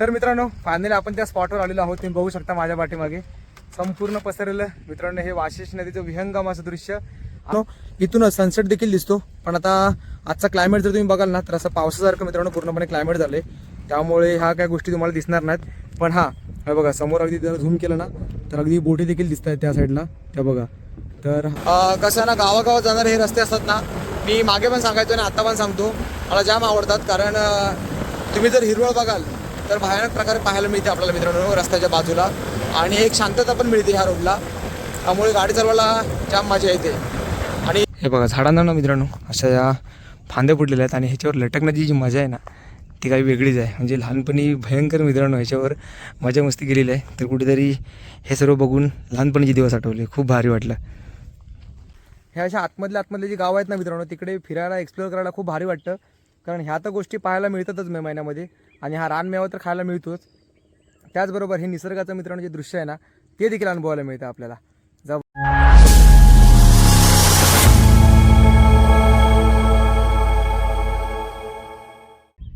तर मित्रांनो फायनली आपण त्या स्पॉटवर आलेलो आहोत. तुम्ही बघू शकता माझ्या पाठीमागे. संपूर्ण पसरलेलं मित्रांनो हे वाशिष नदीचं विहंगम असं दृश्य नो, इथूनच सनसेट देखील दिसतो. पण आता आजचा क्लायमेट जर तुम्ही बघाल ना तर असं पावसासारखं मित्रांनो पूर्णपणे क्लायमेट झालंय. त्यामुळे ह्या काय गोष्टी तुम्हाला दिसणार नाहीत. पण हा हे बघा समोर अगदी जर झूम केलं ना तर अगदी बोटी देखील दिसत आहेत त्या साईडला त्या बघा. तर कसं आहे ना गावागावात जाणारे हे रस्ते असतात ना मी मागे पण सांगायचो आणि आता पण सांगतो. मला जाम आवडतात कारण तुम्ही जर हिरवळ बघाल तर भयानक प्रकारे पाहायला मिळते आपल्याला मित्रांनो रस्त्याच्या बाजूला. आणि एक शांतता पण मिळते ह्या रोडला त्यामुळे गाडी चालवायला जाम मजा येते. आणि हे बघा झाडांना ना मित्रांनो अशा या फांद्या फुटलेल्या आहेत आणि ह्याच्यावर लटकण्याची जी मजा आहे ना ती काही वेगळीच आहे. म्हणजे लहानपणी भयंकर मित्रांनो ह्याच्यावर मजा मस्ती केलेली आहे. तर कुठेतरी हे सर्व बघून लहानपणीचे दिवस आठवले. खूप भारी वाटलं. ह्या अशा आतमधल्या आतमधले जे गाव आहेत ना मित्रांनो तिकडे फिरायला एक्सप्लोअर करायला खूप भारी वाटतं. कारण ह्या तर गोष्टी पाहायला मिळतातच मे महिन्यामध्ये. आणि हा रानमेवा तर खायला मिळतोच. त्याचबरोबर हे निसर्गाचं मित्रांनो जे दृश्य आहे ना ते देखील अनुभवायला मिळतं आपल्याला. जा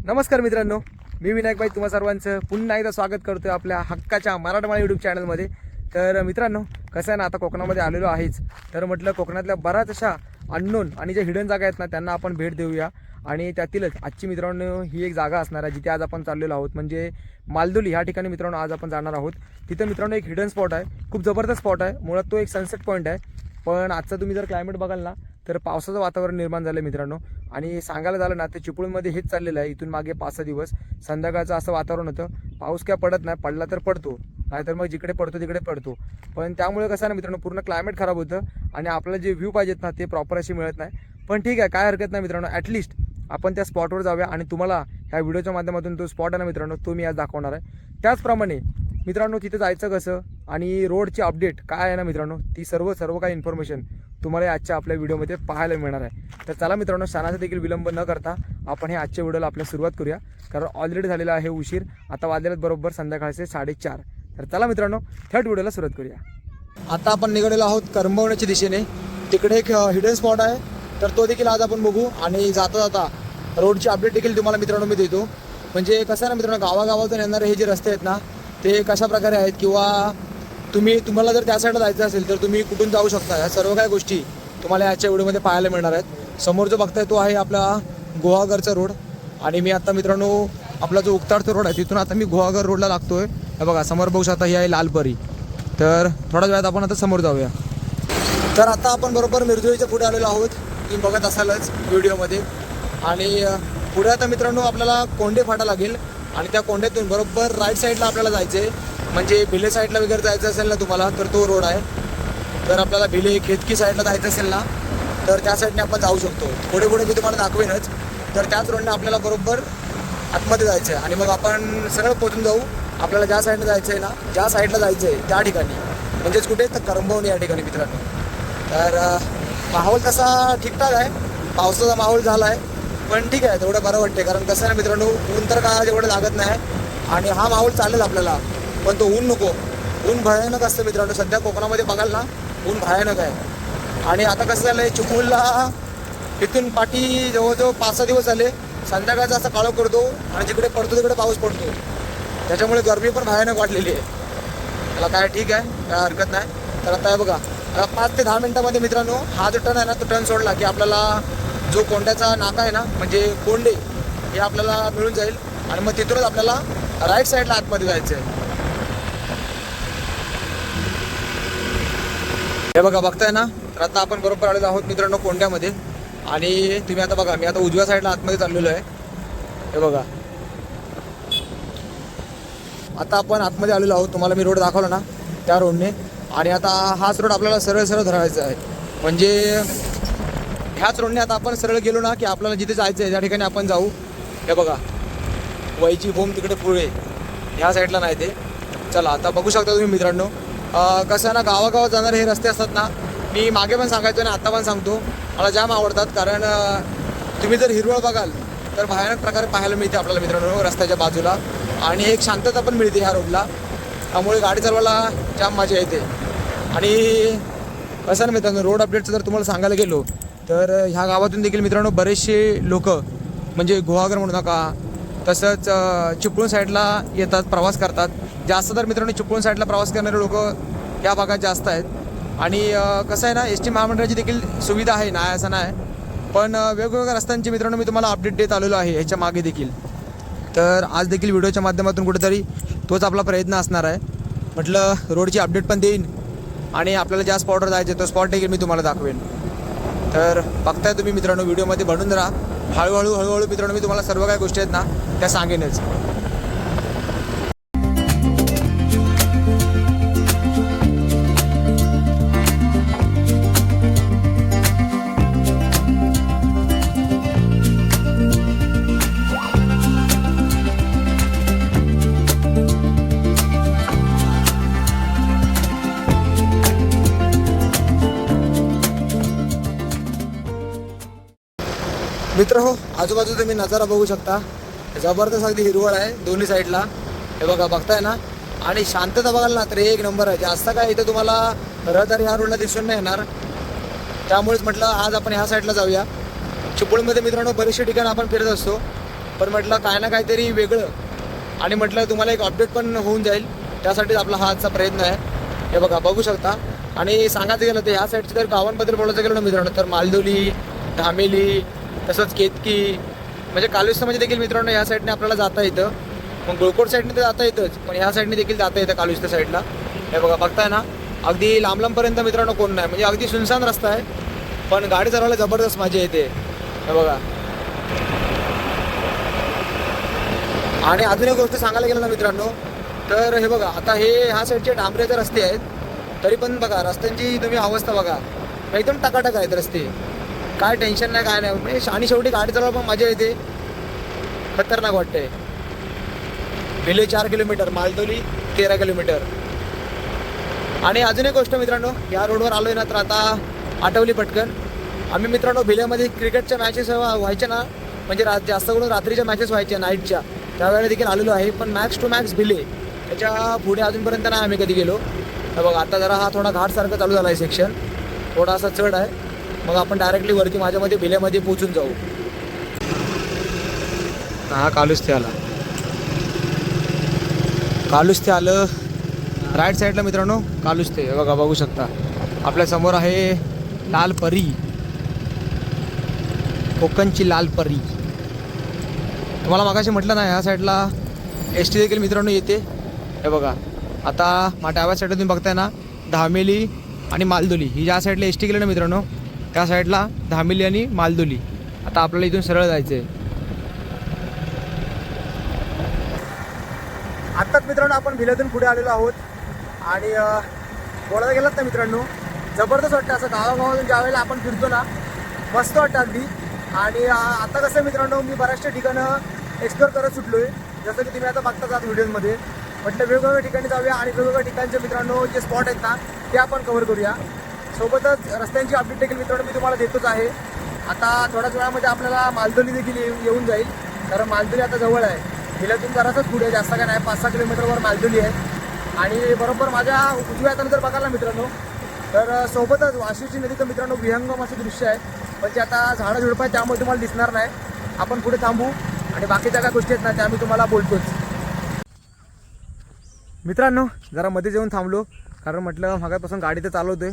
नमस्कार मित्रांनो मी विनायकबाई तुम्हा सर्वांचं पुन्हा एकदा स्वागत करतोय आपल्या हक्काच्या मराठवाडा यूट्यूब चॅनलमध्ये तर मित्रांनो कसं आहे ना आता कोकणामध्ये आलेलो आहेच. तर म्हटलं कोकणातल्या बऱ्याच अशा अननोन आणि ज्या हिडन जागा आहेत ना त्यांना आपण भेट देऊया. आणि त्यातीलच आजची मित्रांनो ही एक जागा असणार आहे जिथे आज आपण चाललेलो आहोत. म्हणजे मालदोली ह्या ठिकाणी मित्रांनो आज आपण जाणार आहोत. तिथं मित्रांनो एक हिडन स्पॉट आहे. खूप जबरदस्त स्पॉट आहे. मुळात तो एक सनसेट पॉईंट आहे. पण आजचं तुम्ही जर क्लायमेट बघाल ना तर पावसाचं वातावरण निर्माण झालं मित्रांनो. आणि सांगायला झालं ना ते चिपळूणमध्ये हेच चाललेलं आहे. इथून मागे पाच सहा दिवस. संध्याकाळचं असं वातावरण होतं. पाऊस काय पडत नाही. पडला तर पडतो. नाहीतर मग जिकडे पडतो तिकडे पडतो. पण त्यामुळे कसं आहे ना मित्रांनो पूर्ण क्लायमेट खराब होतं. आणि आपल्याला जे व्ह्यू पाहिजेत ना ते प्रॉपर अशी मिळत नाही. पण ठीक आहे काय हरकत नाही मित्रांनो. ॲटलिस्ट आपण त्या स्पॉटवर जाऊया आणि तुम्हाला ह्या व्हिडिओच्या माध्यमातून तो स्पॉट आहे ना मित्रांनो तो मी आज दाखवणार आहे. त्याचप्रमाणे मित्रांनो तिथे जायचं कसं आणि रोडची अपडेट काय आहे ना मित्रांनो ती सर्व सर्व काही इन्फॉर्मेशन तुम्हाला आजच्या आपल्या व्हिडिओमध्ये पाहायला मिळणार आहे. तर चला मित्रांनो सणाचा देखील विलंब न करता आपण हे आजच्या व्हिडिओला आपल्या सुरुवात करूया. कारण ऑलरेडी झालेला आहे उशीर आता वाजलेत बरोबर संध्याकाळचे साडेचार. तर चला मित्रांनो थर्ड व्हिडिओला सुरुवात करूया. आता आपण निघालेलो आहोत करंबवण्याच्या दिशेने. तिकडे एक हिडन स्पॉट आहे. तर तो देखील आज आपण बघू आणि जाता जाता रोडची अपडेट देखील तुम्हाला मित्रांनो मी देतो. म्हणजे कसं आहे ना मित्रांनो गावागावातून येणारे हे जे रस्ते आहेत ना ते कशा प्रकारे आहेत किंवा तुम्ही तुम्हाला जर त्या साईडला जायचं असेल तर तुम्ही कुठून जाऊ शकता? ह्या सर्व काही गोष्टी तुम्हाला याच्या व्हिडिओमध्ये पाहायला मिळणार आहेत. समोर जो बघताय तो आहे आपला गोवाघरचा रोड. आणि मी आता मित्रांनो आपला जो उक्ताडचा रोड आहे तिथून आता मी गोवाघर रोडला लागतोय. हे बघा समोर बघू शकता ही आहे लालपरी तर थोड्याच वेळात आपण आता समोर जाऊया. तर आता आपण बरोबर मिरजोळीच्या पुढे आलेलो आहोत. तुम्ही बघत असालच व्हिडिओमध्ये. आणि पुढे आता मित्रांनो आपल्याला कोंडे फाटा लागेल. आणि त्या कोंड्यातून बरोबर राईट साईडला आपल्याला जायचं आहे म्हणजे भिले साईडला वगैरे जायचं असेल ना तुम्हाला तर तो रोड आहे. तर आपल्याला भिले खेतकी साईडला जायचं असेल ना तर त्या साईडने आपण जाऊ शकतो. पुढे पुढे मी तुम्हाला दाखवेनच. तर त्याच रोडने आपल्याला बरोबर आतमध्ये जायचं आहे आणि मग आपण सरळ पोचून जाऊ. आपल्याला ज्या साईडला जायचं आहे ना ज्या साईडला जायचं आहे त्या ठिकाणी. म्हणजेच कुठे? तर करंबवणी या ठिकाणी मित्रांनो. तर माहोल तसा ठीकठाक आहे. पावसाचा माहोल झाला आहे पण ठीक आहे तेवढं बरं वाटते कारण कसं आहे ना मित्रांनो ऊन तर काय एवढं लागत नाही. आणि हा माहोल चालेल आपल्याला. पण तो ऊन नको. ऊन भयानक असतं मित्रांनो. सध्या कोकणामध्ये बघाल ना ऊन भयानक आहे. आणि आता कसं झालं आहे चिपळूणला इथून पाठी जवळजवळ पाच सहा दिवस झाले. संध्याकाळचा असा काळो करतो आणि जिकडे पडतो तिकडे पाऊस पडतो. त्याच्यामुळे गरमी पण भयानक वाढलेली आहे. त्याला काय ठीक आहे काय हरकत नाही. तर आता बघा पाच ते दहा मिनिटामध्ये मित्रांनो हा जो टर्न आहे ना तो टर्न सोडला की आपल्याला जो कोंड्याचा नाका आहे ना म्हणजे कोंडे हे आपल्याला मिळून जाईल. आणि मग तिथूनच आपल्याला राईट साईडला आतमध्ये जायचं आहे हे बघा बघताय ना? तर आता आपण बरोबर आलेलो आहोत मित्रांनो कोंड्यामध्ये. आणि तुम्ही आता बघा मी आता उजव्या साईडला आतमध्ये चाललेलो आहे. हे बघा. आता आपण आतमध्ये आलेलो आहोत. तुम्हाला मी रोड दाखवला ना त्या रोडने आणि आता हाच रोड आपल्याला सरळ सरळ धरायचा आहे. म्हणजे ह्याच रोडने आता आपण सरळ गेलो ना की आपल्याला जिथे जायचं आहे त्या ठिकाणी आपण जाऊ. हे बघा. वैची होम तिकडे पुढे. ह्या साईडला नाही ते. चला आता बघू शकता तुम्ही मित्रांनो. कसं आहे ना गावागावात जाणारे हे रस्ते असतात ना मी मागे पण सांगायचो आणि आत्ता पण सांगतो. मला जाम आवडतात कारण तुम्ही जर हिरवळ बघाल तर भयानक प्रकारे पाहायला मिळते आपल्याला मित्रांनो रस्त्याच्या बाजूला. आणि एक शांतता पण मिळते ह्या रोडला. त्यामुळे गाडी चालवायला जाम मजा येते. आणि कसं ना मित्रांनो रोड अपडेटचं जर तुम्हाला सांगायला गेलो तर ह्या गावातून देखील मित्रांनो बरेचसे लोक म्हणजे गुहागर म्हणू नका तसंच चिपळूण साईडला येतात प्रवास करतात. जास्त तर मित्रांनो चिपळूण साईडला प्रवास करणारे लोक या भागात जास्त आहेत. आणि कसं आहे ना एस टी महामंडळाची देखील सुविधा आहे ना असं नाही. पण वेगवेगळ्या रस्त्यांची मित्रांनो मी तुम्हाला अपडेट देत आलेलो आहे ह्याच्या मागे देखील. तर आज देखील व्हिडिओच्या माध्यमातून कुठेतरी तोच आपला प्रयत्न असणार आहे. म्हटलं रोडची अपडेट पण देईन. आणि आपल्याला ज्या स्पॉटवर जायचं तो स्पॉट देखील मी तुम्हाला दाखवेन. तर बघताय तुम्ही मित्रांनो व्हिडिओमध्ये बनून राहा. हळूहळू हळूहळू मित्रांनो मी तुम्हाला सर्व काही गोष्टी आहेत ना त्या सांगेनच. मित्र हो आजूबाजू तुम्ही नजारा बघू शकता. जबरदस्त अगदी हिरवळ आहे दोन्ही साईडला हे बघा बघताय ना? आणि शांतता बघाल ना तर एक नंबर आहे. जास्त काय इथं तुम्हाला रहदारी ह्या रोडला दिसून नाही येणार. त्यामुळेच म्हटलं आज आपण ह्या साईडला जाऊया. चिपळूणमध्ये मित्रांनो बरेचसे ठिकाण आपण फिरत असतो. पण म्हटलं काय ना काहीतरी वेगळं. आणि म्हटलं तुम्हाला एक अपडेट पण होऊन जाईल. त्यासाठीच आपला हा आजचा प्रयत्न आहे. हे बघा बघू शकता. आणि सांगायचं गेलं तर ह्या साईडचे जर गावांबद्दल बोलायचं गेलं ना मित्रांनो तर मालदोली धामेली तसंच केतकी म्हणजे कालुस्तामध्ये देखील मित्रांनो ह्या साईडने आपल्याला जाता येतं. मग गोळकोट साईडने तर जाता येतंच पण ह्या साईडने देखील जाता येतं कालुस्त साईडला हे बघा बघताय ना अगदी लांब लांबपर्यंत मित्रांनो कोण नाही. म्हणजे अगदी सुनसान रस्ता आहे पण गाडी चालवायला जबरदस्त मजा येते. हे बघा. आणि अजून एक गोष्ट सांगायला गेलं ना मित्रांनो तर हे बघा आता हे ह्या साईडचे डांबरेचे रस्ते आहेत तरी पण बघा रस्त्यांची तुम्ही अवस्था बघा. एकदम टकाटक आहेत रस्ते. काय टेन्शन नाही काय नाही. म्हणजे आणि शेवटी गाडी चालवायला पण मजा येते. खतरनाक वाटते भिले चार किलोमीटर मालदोली तेरा किलोमीटर. आणि अजून एक गोष्ट मित्रांनो या रोडवर आलोय ना तर आता आठवली पटकन. आम्ही मित्रांनो भिलेमध्ये क्रिकेटच्या मॅचेस व्हायच्या ना म्हणजे रा जास्त करून रात्रीच्या मॅचेस व्हायच्या नाईटच्या त्यावेळेला देखील आलेलो आहे पण मॅक्स टू मॅक्स भिले. त्याच्या पुढे अजूनपर्यंत नाही आम्ही कधी गेलो. हे बघा आता जरा हा थोडा घाटसारखं चालू झाला आहे सेक्शन थोडासा चढ आहे. मग आपण डायरेक्टली वरती माझ्यामध्ये भिल्यामध्ये पोचून जाऊ. हा कालुस्ते आला. कालुस्ते आलं. राईट साईडला मित्रांनो कालुस्ते हे बघा बघू शकता. आपल्यासमोर आहे लाल परी. कोकणची लाल परी. तुम्हाला मागाशी म्हटलं ना ह्या साईडला एस टी देखील मित्रांनो येते. हे बघा आता माझ्या डाव्या साईडला तुम्ही बघताय ना धामेली आणि मालदोली. ही ज्या साईडला एस टी गेली ना मित्रांनो त्या साईडला धामिली आणि मालदोली. आता आपल्याला इथून सरळ जायचं आहे आत्ताच मित्रांनो आपण भिल्यातून पुढे आलेलो आहोत. आणि बोलायला गेलात ना मित्रांनो? जबरदस्त वाटतं असं गावागावातून ज्या वेळेला आपण फिरतो ना मस्त वाटतं अगदी. आणि आता कसं मित्रांनो मी बऱ्याचशा ठिकाणं एक्सप्लोर करत सुटलो आहे जसं की तुम्ही आता बघता जात व्हिडिओमध्ये. म्हटलं वेगवेगळ्या ठिकाणी जाऊया आणि वेगवेगळ्या ठिकाणचे मित्रांनो जे स्पॉट आहेत ना ते आपण कव्हर करूया. सोबतच रस्त्यांची अपडेट देखील मित्रांनो मी तुम्हाला देतोच आहे. आता थोड्याच वेळामध्ये आपल्याला मालदोली देखील येऊन जाईल. कारण मालदोली आता जवळ आहे. गेल्यातून जरासंच पुढे जास्त काय नाही पाच सहा किलोमीटरवर मालदोली आहे. आणि बरोबर माझ्या उजव्या हाताला जर बघाल ना मित्रांनो तर सोबतच सोबतच नदी तर मित्रांनो विहंगम असं दृश्य आहे. पण जे आता झाडं झुडपं आहे त्यामुळे तुम्हाला दिसणार नाही. आपण पुढे थांबू आणि बाकीच्या काय गोष्टी आहेत ना त्या मी तुम्हाला बोलतोच. मित्रांनो जरा मध्ये जाऊन थांबलो. कारण म्हटलं मगापासून गाडी तर चालवतोय.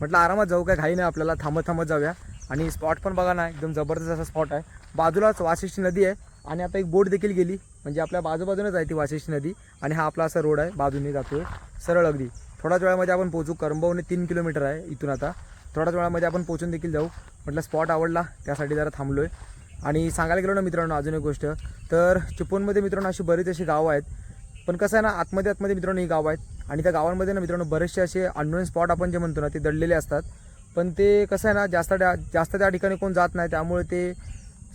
म्हटलं आरामात जाऊ काय घाई नाही आपल्याला थांबत थांबत जाऊया. आणि स्पॉट पण बघा ना एकदम जबरदस्त असा स्पॉट आहे. बाजूलाच वाशिष्ठी नदी आहे आणि आता एक बोट देखील गेली. म्हणजे आपल्या बाजूबाजूनच आहे ती वाशिष्ठी नदी आणि हा आपला असा रोड आहे. बाजूने जातोय. सरळ अगदी. थोड्याच वेळामध्ये आपण पोचू करंबवणे तीन किलोमीटर आहे इथून आता. थोड्याच वेळामध्ये आपण पोचून देखील जाऊ. म्हटलं स्पॉट आवडला त्यासाठी जरा थांबलो आहे आणि सांगायला गेलो ना मित्रांनो अजून एक गोष्ट. तर चिपळूणमध्ये मित्रांनो अशी बरीच अशी गावं आहेत. पण कसं आहे ना आतमध्ये आतमध्ये मित्रांनो ही गावं आहेत. आणि त्या गावांमध्ये ना मित्रांनो बरेचसे असे अननोन स्पॉट आपण जे म्हणतो ना ते दडलेले असतात. पण ते कसं आहे ना जास्त जास्त त्या ठिकाणी कोण जात नाही त्यामुळे ते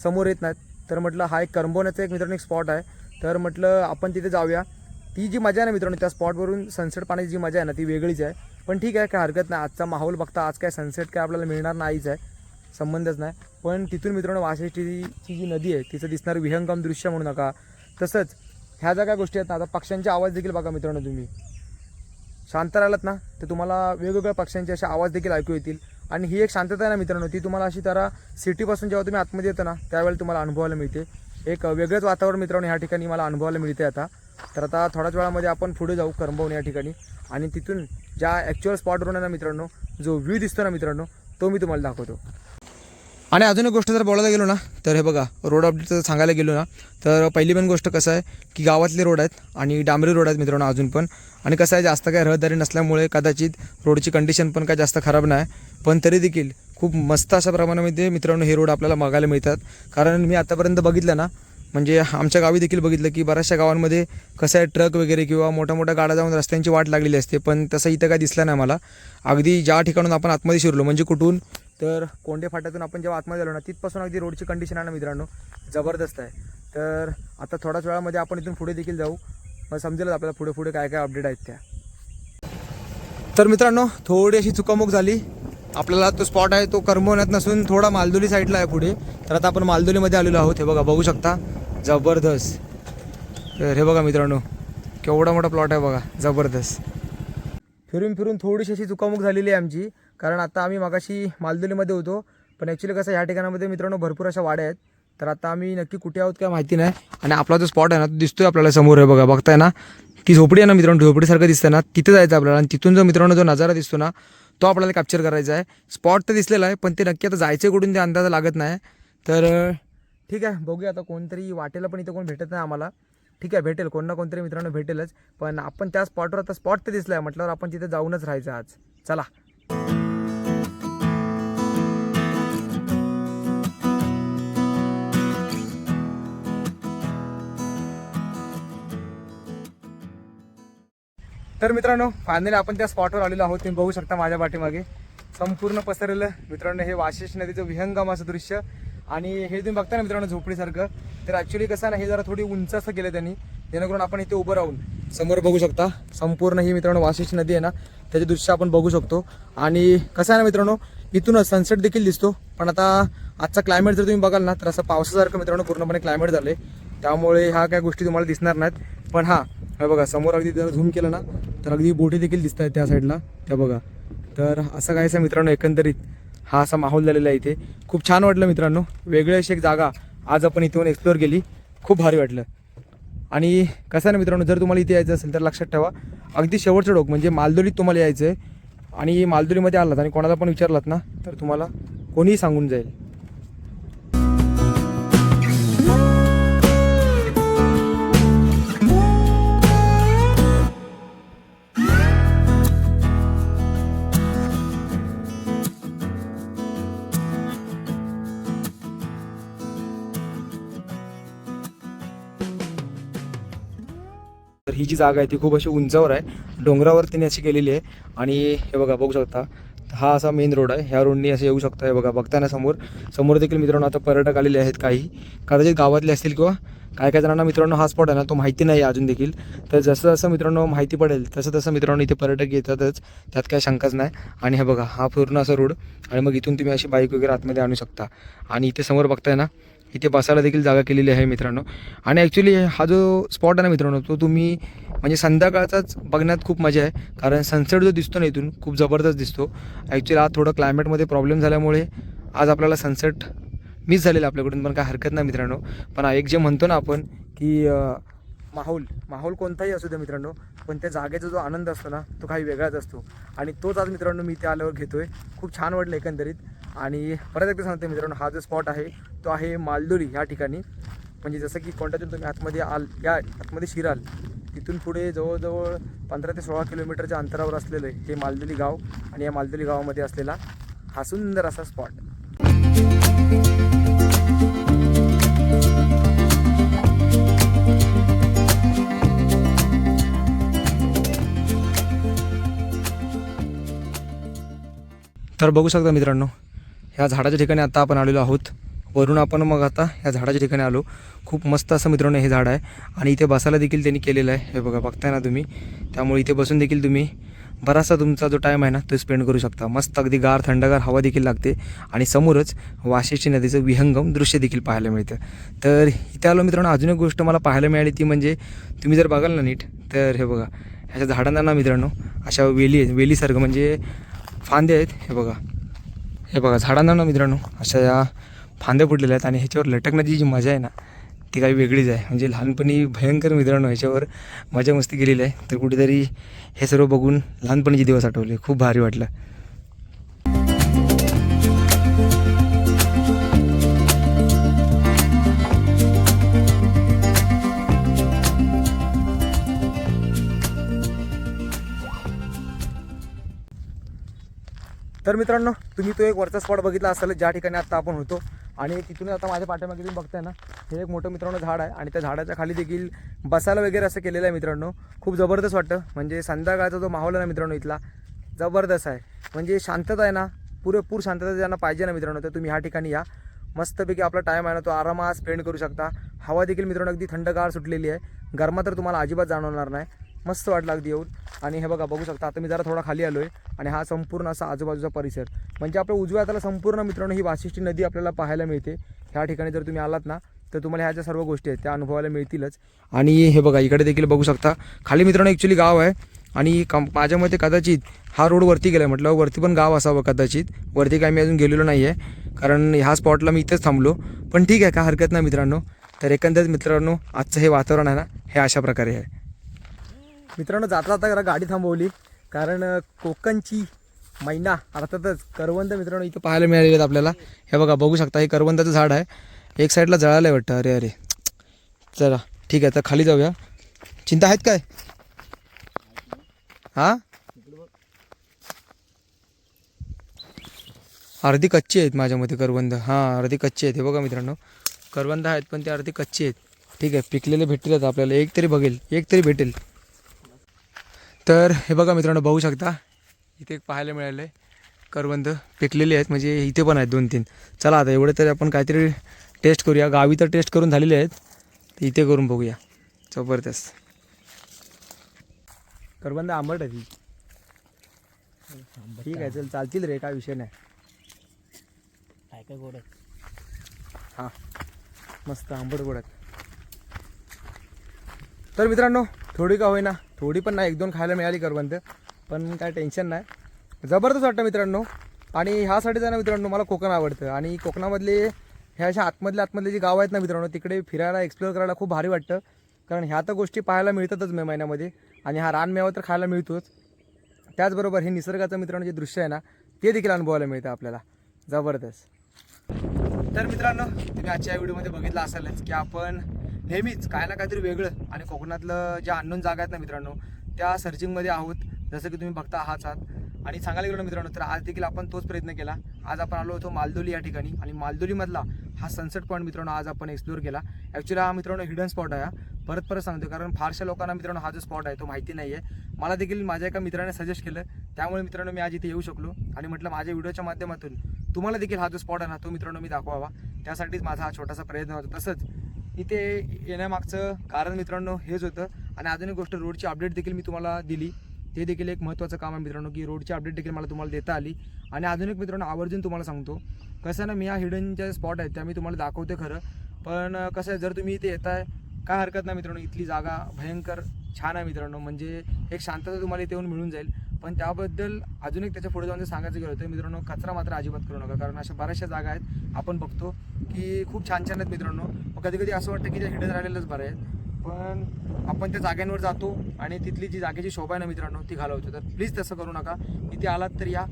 समोर येत नाहीत. तर म्हटलं हा एक करंबवण्याचा एक मित्रांनो एक स्पॉट आहे. तर म्हटलं आपण तिथे जाऊया. ती जी मजा आहे ना मित्रांनो त्या स्पॉटवरून सनसेट पाण्याची जी मजा आहे ना ती वेगळीच आहे. पण ठीक आहे काय हरकत नाही. आजचा माहोल बघता आज काय सनसेट काय आपल्याला मिळणार नाहीच आहे. संबंधच नाही. पण तिथून मित्रांनो वाशिष्ठीची जी नदी आहे तिचं दिसणारं विहंगम दृश्य म्हणू नका. तसंच ह्या ज्या काय गोष्टी आहेत ना आता पक्ष्यांचे आवाज देखील बघा मित्रांनो तुम्ही. शांत राहिलात ना तर तुम्हाला वेगवेगळ्या पक्ष्यांचे असे आवाज देखील ऐकू येतील. आणि ही एक शांतता आहे ना मित्रांनो ती तुम्हाला अशी तर सिटीपासून जेव्हा तुम्ही आतमध्ये येतो ना त्यावेळेला तुम्हाला अनुभवायला मिळते. एक वेगळंच वातावरण मित्रांनो ह्या ठिकाणी मला अनुभवायला मिळते आता. तर आता थोड्याच वेळामध्ये आपण पुढे जाऊ करंबवून या ठिकाणी. आणि तिथून ज्या ॲक्च्युअल स्पॉटवरून आहे ना मित्रांनो जो व्ह्यू दिसतो ना मित्रांनो तो मी तुम्हाला दाखवतो. आणि अजून एक गोष्ट जर बोलायला गेलो ना तर हे बघा रोड अपडेट जर सांगायला गेलो ना तर पहिली पण गोष्ट कसं आहे की गावातले रोड आहेत आणि डांबरी रोड आहेत मित्रांनो अजून पण. आणि कसं आहे जास्त काय रहदारी नसल्यामुळे कदाचित रोडची कंडिशन पण काय जास्त खराब नाही. पण तरी देखील खूप मस्त अशा प्रमाणामध्ये मित्रांनो हे रोड आपल्याला बघायला मिळतात. कारण मी आतापर्यंत बघितलं ना म्हणजे आमच्या गावी देखील बघितलं की बऱ्याचशा गावांमध्ये कसं आहे ट्रक वगैरे किंवा मोठ्या मोठ्या गाड्या जाऊन रस्त्यांची वाट लागलेली असते. पण तसं इथं काय दिसलं नाही मला. अगदी ज्या ठिकाणून आपण आतमध्ये शिरलो म्हणजे कुठून तर कोंडे फाट्यातून आपण जेव्हा आतमध्ये आलो ना तिथपासून अगदी रोडची कंडिशन आहे ना मित्रांनो. जबरदस्त आहे. तर आता थोड्याच वेळामध्ये आपण इथून पुढे देखील जाऊ. मग समजेलच आपल्याला पुढे पुढे काय काय अपडेट आहेत त्या. तर मित्रांनो थोडी अशी चुकामुक झाली. आपल्याला तो स्पॉट आहे तो करमवण्यात नसून थोडा मालदोली साईडला आहे पुढे. तर आता आपण मालदोलीमध्ये आलेलो आहोत हे बघा बघू शकता. जबरदस्त. तर हे बघा मित्रांनो केवढा मोठा प्लॉट आहे बघा जबरदस्त. फिरून फिरून थोडीशी अशी चुकामुक झालेली आहे आमची. कारण आता आम्ही मागाशी मालदोलीमध्ये होतो पण ॲक्च्युली कसं ह्या ठिकाणामध्ये मित्रांनो भरपूर अशा वाड्या आहेत. तर आता आम्ही नक्की कुठे आहोत काय माहिती नाही. आणि आपला जो स्पॉट आहे ना तो दिसतोय आपल्याला समोर. आहे बघा बघताय ना? ती झोपडी आहे ना मित्रांनो झोपडीसारखं दिसतं ना? तिथं जायचं आपल्याला. आणि तिथून जो मित्रांनो जो नजारा दिसतो ना तो आपल्याला कॅप्चर करायचा आहे. स्पॉट तर दिसलेला आहे पण ते नक्की आता जायचं कुठून ते अंदाज लागत नाही. तर ठीक आहे बघूया आता कोणतरी वाटेला पण इथं कोण भेटत नाही आम्हाला. ठीक आहे भेटेल. कोण ना कोणतरी मित्रांनो भेटेलच. पण आपण त्या स्पॉटवर आता स्पॉट तर दिसला आहे म्हटल्यावर आपण तिथे जाऊनच राहायचं आज. चला. तर मित्रांनो फायनली आपण त्या स्पॉटवर आलेलो आहोत. तुम्ही बघू शकता माझ्या पाठीमागे. संपूर्ण पसरलेलं मित्रांनो हे वाशिष नदीचं विहंगम असं दृश्य. आणि हे तुम्ही बघता ना मित्रांनो झोपडीसारखं. तर ॲक्च्युली कसं आहे ना हे जरा थोडी उंच असं केलं त्यांनी. जेणेकरून आपण इथे उभं राहून समोर बघू शकता. संपूर्ण ही मित्रांनो वाशिष नदी आहे ना त्याचे दृश्य आपण बघू शकतो. आणि कसं आहे ना मित्रांनो इथूनच सनसेट देखील दिसतो. पण आता आजचा क्लायमेट जर तुम्ही बघाल ना तर असं पावसासारखं मित्रांनो पूर्णपणे क्लायमेट झालं त्यामुळे ह्या काय गोष्टी तुम्हाला दिसणार नाहीत. पण हां हे बघा समोर अगदी जर झूम केलं ना तर अगदी बोटी देखील दिसत आहेत त्या साईडला त्या बघा. तर असं काय असं मित्रांनो एकंदरीत हा असा माहोल झालेला आहे इथे. खूप छान वाटलं मित्रांनो. वेगळी अशी एक जागा आज आपण इथून एक्सप्लोअर केली. खूप भारी वाटलं. आणि कसं आहे ना मित्रांनो जर तुम्हाला इथे यायचं असेल तर लक्षात ठेवा. अगदी शेवटचं डोक म्हणजे मालदोलीत तुम्हाला यायचं आहे आणि मालदोलीमध्ये आलात आणि कोणाला पण विचारलात ना तर तुम्हाला कोणीही सांगून जाईल. ही जी जागा आहे ती खूप अशी उंचावर आहे. डोंगरावर तिने अशी केलेली आहे. आणि हे बघा बघू शकता हा असा मेन रोड आहे. ह्या रोडनी असं येऊ शकता हे बघा बघताना समोर. समोर देखील मित्रांनो आता पर्यटक आलेले आहेत काही. कदाचित गावातले असतील किंवा काय काय जणांना मित्रांनो हा स्पॉट आहे ना तो माहिती नाही आहे अजून देखील. तर जसं जसं मित्रांनो माहिती पडेल तसं तसं मित्रांनो इथे पर्यटक येतातच. त्यात काय शंकाच नाही. आणि हे बघा हा पूर्ण असा रोड आणि मग इथून तुम्ही अशी बाईक वगैरे आतमध्ये आणू शकता. आणि इथे समोर बघताय ना इथे बसायला देखील जागा केलेली आहे मित्रांनो. आणि ॲक्च्युली हा जो स्पॉट आहे ना मित्रांनो तो तुम्ही म्हणजे संध्याकाळचाच बघण्यात खूप मजा आहे. कारण सनसेट जो दिसतो ना इथून खूप जबरदस्त दिसतो. ॲक्च्युली आज थोडं क्लायमेटमध्ये प्रॉब्लेम झाल्यामुळे आज आपल्याला सनसेट मिस झालेलं आपल्याकडून पण काय हरकत नाही मित्रांनो. पण एक जे म्हणतो ना आपण की माहोल माहोल कोणताही असू दे मित्रांनो पण त्या जागेचा जो आनंद असतो ना तो काही वेगळाच असतो. आणि तोच आज मित्रांनो मी इथे आल्यावर घेतोय. खूप छान वाटलं एकंदरीत. आणि परत एकदा सांगते मित्रांनो हा जो स्पॉट आहे तो आहे मालदोली या ठिकाणी. म्हणजे जसं की कोणत्यातून तुम्ही आतमध्ये आल या आतमध्ये शिराल तिथून पुढे जवळजवळ पंधरा ते सोळा किलोमीटरच्या अंतरावर असलेलं आहे हे मालदोली गाव आणि या मालदोली गावामध्ये असलेला हा सुंदर असा स्पॉट तर बघू शकता मित्रांनो ह्या झाडाच्या ठिकाणी आता आपण आलेलो आहोत. वरून आपण मग आता ह्या झाडाच्या ठिकाणी आलो. खूप मस्त असं मित्रांनो हे झाड आहे. आणि इथे बसायला देखील त्यांनी केलेलं आहे. हे बघा बघताय ना तुम्ही? त्यामुळे इथे बसून देखील तुम्ही बराचसा तुमचा जो टाईम आहे ना तो स्पेंड करू शकता. मस्त अगदी गार थंडगार हवा देखील लागते. आणि समोरच वाशिष्ठी नदीचं विहंगम दृश्य देखील पाहायला मिळतं. तर इथे आलो मित्रांनो अजून एक गोष्ट मला पाहायला मिळाली ती म्हणजे तुम्ही जर बघाल ना नीट तर हे बघा ह्याच्या झाडांना ना मित्रांनो अशा वेली आहेत. वेलीसारखं म्हणजे फांदे आहेत. हे बघा. हे बघा झाडांना ना मित्रांनो अशा या फांद्या फुटलेल्या आहेत आणि ह्याच्यावर लटकण्याची जी मजा आहे ना ती काही वेगळीच आहे. म्हणजे लहानपणी भयंकर मित्रांनो ह्याच्यावर मजा मस्ती केलेली आहे. तर कुठेतरी हे सर्व बघून लहानपणीचे दिवस आठवले. खूप भारी वाटलं. तर मित्रांनो तुम्ही तो एक वरचा स्पॉट बघितला असाल ज्या ठिकाणी आता आपण होतो. आणि तिथून आता माझ्या पाठीमागे तुम्ही बघताय ना हे एक मोठं मित्रांनो झाड आहे. आणि त्या झाडाच्या खाली देखील बसायला वगैरे असं केलेलं आहे मित्रांनो. खूप जबरदस्त वाटतं. म्हणजे संध्याकाळचा जो माहोल आहे ना मित्रांनो इथला जबरदस्त आहे. म्हणजे शांतता आहे ना पुरेपूर शांतता ज्यांना पाहिजे ना मित्रांनो तर तुम्ही ह्या ठिकाणी या. मस्तपैकी आपला टाईम आहे ना तो आरामात स्पेंड करू शकता. हवा देखील मित्रांनो अगदी थंडगार सुटलेली आहे. गरमा तर तुम्हाला अजिबात जाणवणार नाही. मस्त वाटलं अगदी येऊन. आणि हे बघा बघू शकता आता मी जरा थोडा खाली आलो आहे आणि हा संपूर्ण असा आजूबाजूचा परिसर. म्हणजे आपल्या उजव्या हाताला संपूर्ण मित्रांनो ही वाशिष्ठी नदी आपल्याला पाहायला मिळते. ह्या ठिकाणी जर तुम्ही आलात ना तर तुम्हाला ह्या ज्या सर्व गोष्टी आहेत त्या अनुभवायला मिळतीलच. आणि हे बघा इकडे देखील बघू शकता खाली मित्रांनो ॲक्च्युली गाव आहे. आणि कम माझ्या मते कदाचित हा रोड वरती गेला आहे म्हटलं वरती पण गाव असावं कदाचित. वरती काय मी अजून गेलेलो नाही आहे कारण ह्या स्पॉटला मी इथंच थांबलो. पण ठीक आहे काय हरकत नाही मित्रांनो. तर एकंदरीत मित्रांनो आजचं हे वातावरण आहे ना हे अशा प्रकारे आहे. मित्रांनो जाता जाता जरा गाडी थांबवली कारण कोकणची मैना अर्थातच करवंद मित्रांनो इथं पाहायला मिळालेले आहेत आपल्याला. हे बघा बघू शकता हे करवंदाचं झाड आहे. एक साईडला जळालं आहे वाटतं. अरे अरे. चला ठीक आहे तर खाली जाऊया. चिंता आहेत काय? हां? अर्धी कच्ची आहेत माझ्या मते करवंद. हां अर्धी कच्ची आहेत. हे बघा मित्रांनो करवंद आहेत पण ते अर्धी कच्ची आहेत. ठीक आहे पिकलेले भेटतीलच आपल्याला. एक तरी बघेल एक तरी भेटेल. तर हे बघा मित्रांनो बघू शकता. इथे एक पाहायला मिळालं आहे करवंद पिकलेले आहेत म्हणजे इथे पण आहेत दोन तीन चला आता एवढे तरी आपण काहीतरी टेस्ट करूया. गावी तर टेस्ट करून झालेले आहेत. तर इथे करून बघूया. जबरदस्त. करवंद आंबट आहे ती. ठीक आहे चल चालतील रे काय विषय नाही. काय काय गोड आहे हां. मस्त आंबट गोड आहेत. तर मित्रांनो थोडी का होईना थोडी पण नाही एक दोन खायला मिळाली करवंत पण काय टेन्शन नाही. जबरदस्त वाटतं मित्रांनो. आणि ह्यासाठी ना मित्रांनो मला कोकण आवडतं. आणि कोकणामधले ह्या अशा आतमधले आतमधले जी गावं आहेत ना मित्रांनो तिकडे फिरायला एक्सप्लोअर करायला खूप भारी वाटतं. कारण ह्या तर गोष्टी पाहायला मिळतातच मे महिन्यामध्ये. आणि हा रानमेवा तर खायला मिळतोच. त्याचबरोबर हे निसर्गाचं मित्रांनो जे दृश्य आहे ना ते देखील अनुभवायला मिळतं आपल्याला. जबरदस्त. तर मित्रांनो तुम्ही आजच्या व्हिडिओमध्ये बघितलं असालच की आपण नेहमीच काय ना काहीतरी वेगळं. आणि कोकणातलं ज्या अननोन जागा आहेत ना मित्रांनो त्या सर्चिंगमध्ये आहोत. जसं की तुम्ही बघता आहात आहात आणि सांगायला गेलो ना मित्रांनो तर आज देखील आपण तोच प्रयत्न केला. आज आपण आलो होतो मालदोली या ठिकाणी. आणि मालदोलीमधला हा सनसेट पॉईंट मित्रांनो आज आपण एक्सप्लोअर केला. ॲक्च्युली हा मित्रांनो हिडन स्पॉट आहे हा. परत परत सांगतो कारण फारशा लोकांना मित्रांनो हा जो स्पॉट आहे तो माहिती नाही आहे मला देखील माझ्या एका मित्राने सजेस्ट केलं. त्यामुळे मित्रांनो मी आज इथे येऊ शकलो. आणि म्हटलं माझ्या व्हिडिओच्या माध्यमातून तुम्हाला देखील हा जो स्पॉट आहे ना तो मित्रांनो मी दाखवावा. त्यासाठीच माझा हा छोटासा प्रयत्न होता. तसंच इथे येण्यामागचं कारण मित्रांनो हेच होतं. आणि अजून एक गोष्ट रोडची अपडेट देखील मी तुम्हाला दिली. ते देखील एक महत्त्वाचं काम आहे मित्रांनो की रोडची अपडेट देखील मला तुम्हाला देता आली. आणि अजून एक मित्रांनो आवर्जून तुम्हाला सांगतो कसं आहे ना मी या हिडन ज्या स्पॉट आहेत त्या मी तुम्हाला दाखवते खरं. पण कसं आहे जर तुम्ही इथे येताय काय हरकत नाही मित्रांनो इथली जागा भयंकर छान आहे मित्रांनो. म्हणजे एक शांतता तुम्हाला इथे येऊन मिळून जाईल. पण त्याबद्दल अजून एक त्याच्या पुढे जाऊन जर सांगायचं गेलं तर मित्रांनो कचरा मात्र अजिबात करू नका. कारण अशा बऱ्याचशा जागा आहेत आपण बघतो की खूप छान छान आहेत मित्रांनो. मग कधी कधी असं वाटतं की त्या हिडन राहिलेलंच बरं आहेत. पण आपण त्या जाग्यांवर जातो आणि तिथली जी जागेची शोभा आहे ना मित्रांनो ती घालवतो. तर प्लीज तसं करू नका. इथे आलात तर या.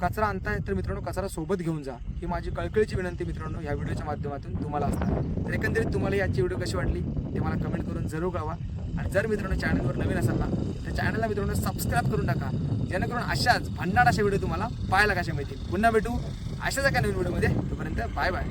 कचरा आणताय तर मित्रांनो कचरा सोबत घेऊन जा. ही माझी कळकळीची विनंती मित्रांनो या व्हिडिओच्या माध्यमातून तुम्हाला असणार तर एकंदरीत तुम्हाला याची व्हिडिओ कशी वाटली ते मला कमेंट करून जरूर कळवा. आणि जर मित्रांनो चॅनलवर नवीन असाल ना तर चॅनलला मित्रांनो सबस्क्राईब करून टाका. जेणेकरून अशाच भन्नाट अशा व्हिडिओ तुम्हाला पाहायला कशा मिळतील. पुन्हा भेटू अशाच एका नवीन व्हिडिओमध्ये. तोपर्यंत बाय बाय